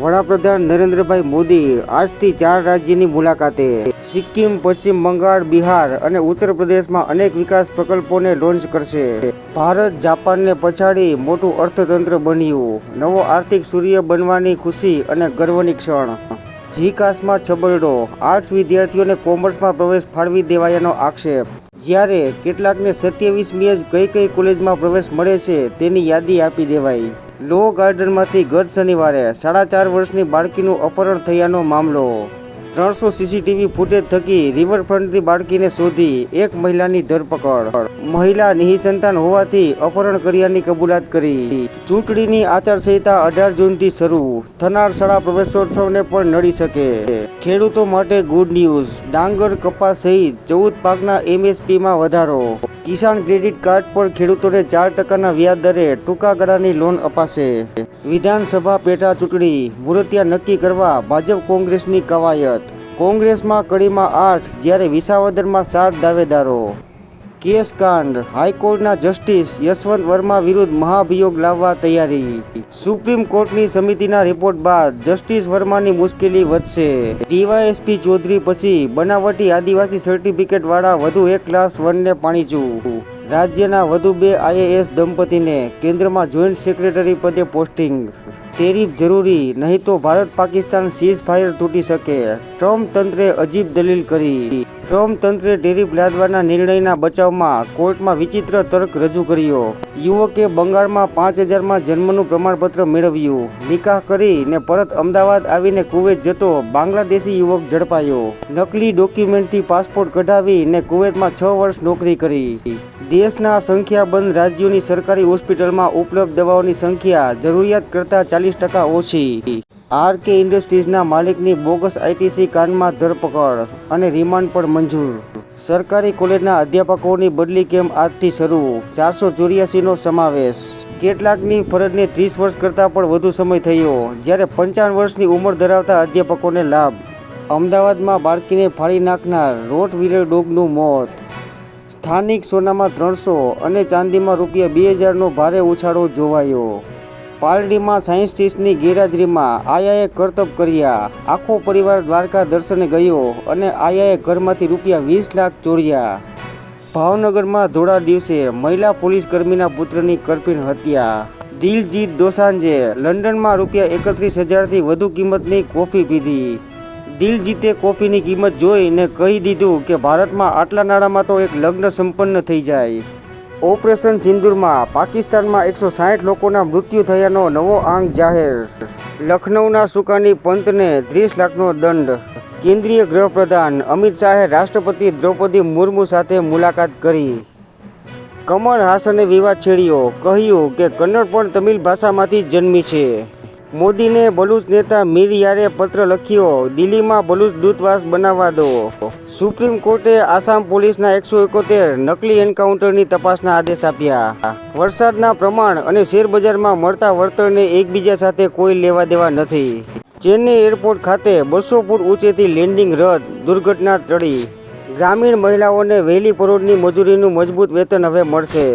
વડાપ્રધાન નરેન્દ્રભાઈ મોદી આજથી ચાર રાજ્યની મુલાકાતે. સિક્કિમ, પશ્ચિમ બંગાળ, બિહાર અને ઉત્તર પ્રદેશમાં અનેક વિકાસ પ્રકલ્પોને લોન્ચ કરશે. ભારત જાપાનને પછાડી મોટું અર્થતંત્ર બન્યું. નવો આર્થિક સૂર્ય બનવાની ખુશી અને ગર્વની ક્ષણ. જીકાસમાં છબરડો. આર્ટ્સ વિદ્યાર્થીઓને કોમર્સમાં પ્રવેશ ફાળવી દેવાયાનો આક્ષેપ. જ્યારે કેટલાકને સત્યાવીસમીએ જ કઈ કઈ કોલેજમાં પ્રવેશ મળે છે તેની યાદી આપી દેવાઈ. લો ગાર્ડનમાંથી ગત શનિવારે સાડા ચાર વર્ષની બાળકીનું અપહરણ થયાનો મામલો. ત્રણસો સીસીટીવી ફૂટેજ થકી રિવરફ્રન્ટથી બાળકીને શોધી એક મહિલાની ધરપકડ. મહિલા નિઃસંતાન હોવાથી અપહરણ કર્યાની કબૂલાત કરી. ચૂંટણીની આચારસંહિતા અઢાર જૂનથી શરૂ. થનાર શાળા પ્રવેશોત્સવને પણ નડી શકે. ખેડૂતો માટે ગુડ ન્યૂઝ. ડાંગર કપાસ સહિત ચૌદ પાકના એમએસપીમાં વધારો. કિસાન ક્રેડિટ કાર્ડ પર ખેડૂતોને ચાર ટકાના વ્યાજ દરે ટૂંકા ગાળાની લોન અપાશે. વિધાનસભા પેટા ચૂંટણી મુહૂર્તિયા નક્કી કરવા ભાજપ કોંગ્રેસની કવાયત. કોંગ્રેસમાં કડીમાં આઠ, જ્યારે વિસાવદરમાં સાત દાવેદારો. કેસ કાંડ, હાઈકોર્ટના જસ્ટિસ યશવંત વર્મા વિરુદ્ધ મહાભિયોગ લાવવા તૈયારી. સુપ્રીમ કોર્ટની સમિતિના રિપોર્ટ બાદ જસ્ટિસ વર્માની મુશ્કેલી વધશે. ડીવાયએસપી ચૌધરી પછી બનાવટી આદિવાસી સર્ટિફિકેટ વાળા વધુ એક ક્લાસ વનને પાણીચું રાજ્યના વધુ બે આઈએએસ દંપતીને કેન્દ્રમાં જોઈન્ટ સેક્રેટરી પદે પોસ્ટિંગ. ટેરિફ જરૂરી, નહીં તો ભારત પાકિસ્તાન સીઝ ફાયર તૂટી શકે. ટ્રમ્પ તંત્રે અજીબ દલીલ કરી. ટ્રમ્પ તંત્રે ટેરિફ લાદવાના નિર્ણયના બચાવમાં કોર્ટમાં વિચિત્ર તર્ક રજૂ કર્યો. યુવકે બંગાળમાં પાંચ હજારમાં જન્મનું પ્રમાણપત્ર મેળવ્યું. નિકાહ કરીને પરત અમદાવાદ આવીને કુવૈત જતો બાંગ્લાદેશી યુવક ઝડપાયો. નકલી ડોક્યુમેન્ટથી પાસપોર્ટ કઢાવીને કુવૈતમાં છ વર્ષ નોકરી કરી. દેશના સંખ્યાબંધ રાજ્યોની સરકારી હોસ્પિટલમાં ઉપલબ્ધ દવાઓની સંખ્યા જરૂરિયાત કરતાં ચાલીસ ટકા ઓછી. આર કે ઇન્ડસ્ટ્રીઝના માલિકની બોગસ આઈટીસી કાનમાં ધરપકડ અને રિમાન્ડ પણ મંજૂર. સરકારી કોલેજના અધ્યાપકોની બદલી કેમ આજથી શરૂ? ચારસો ચોર્યાસીનો સમાવેશ. કેટલાકની ફરજને ત્રીસ વર્ષ કરતાં પણ વધુ સમય થયો, જ્યારે પંચાવન વર્ષની ઉંમર ધરાવતા અધ્યાપકોને લાભ. અમદાવાદમાં બાળકીને ફાડી નાખનાર રોટ વિલર ડોગનું મોત. સ્થાનિક સોનામાં ત્રણસો અને ચાંદીમાં રૂપિયા બે હજારનો ભારે ઉછાળો જોવાયો. પાલડીમાં સાયન્ટિસ્ટની ગેરહાજરીમાં આયાએ કરતબ કર્યા. આખો પરિવાર દ્વારકા દર્શને ગયો અને આયાએ ઘરમાંથી રૂપિયા વીસ લાખ ચોર્યા. ભાવનગરમાં ધોળા દિવસે મહિલા પોલીસકર્મીના પુત્રની કરપીણ હત્યા. દિલજીત દોસાંજે લંડનમાં રૂપિયા એકત્રીસ હજારથી વધુ કિંમતની કોફી પીધી. દિલજીતે કોફીની કિંમત જોઈને કહી દીધું કે ભારતમાં આટલા નાણામાં તો એક લગ્ન સંપન્ન થઈ જાય. ઓપરેશન સિંદૂરમાં પાકિસ્તાનમાં એકસો સાહીઠ લોકોના મૃત્યુ થયાનો નવો આંક જાહેર. લખનૌના સુકાની પંતને ત્રીસ લાખનો દંડ. કેન્દ્રીય ગૃહપ્રધાન અમિત શાહે રાષ્ટ્રપતિ દ્રૌપદી મુર્મુ સાથે મુલાકાત કરી. કમલ હાસને વિવાદ છેડ્યો, કહ્યું કે કન્નડ પણ તમિલ ભાષામાંથી જન્મી છે. મોદીને બલુચ નેતા મીર યારે પત્ર લખ્યો, દિલ્હીમાં બલુચ દૂતાવાસ બનાવવા દો. સુપ્રીમ કોર્ટે આસામ પોલીસના એકસો એકોતેર નકલી એન્કાઉન્ટરની તપાસના આદેશ આપ્યા. વરસાદના પ્રમાણ અને શેરબજારમાં મળતા વળતરને એકબીજા સાથે કોઈ લેવા દેવા નથી. ચેન્નઈ એરપોર્ટ ખાતે બસો ફૂટ ઊંચેથી લેન્ડિંગ રદ દુર્ઘટના ટળી. ગ્રામીણ મહિલાઓને વહેલી પરોઢની મજૂરીનું મજબૂત વેતન હવે મળશે.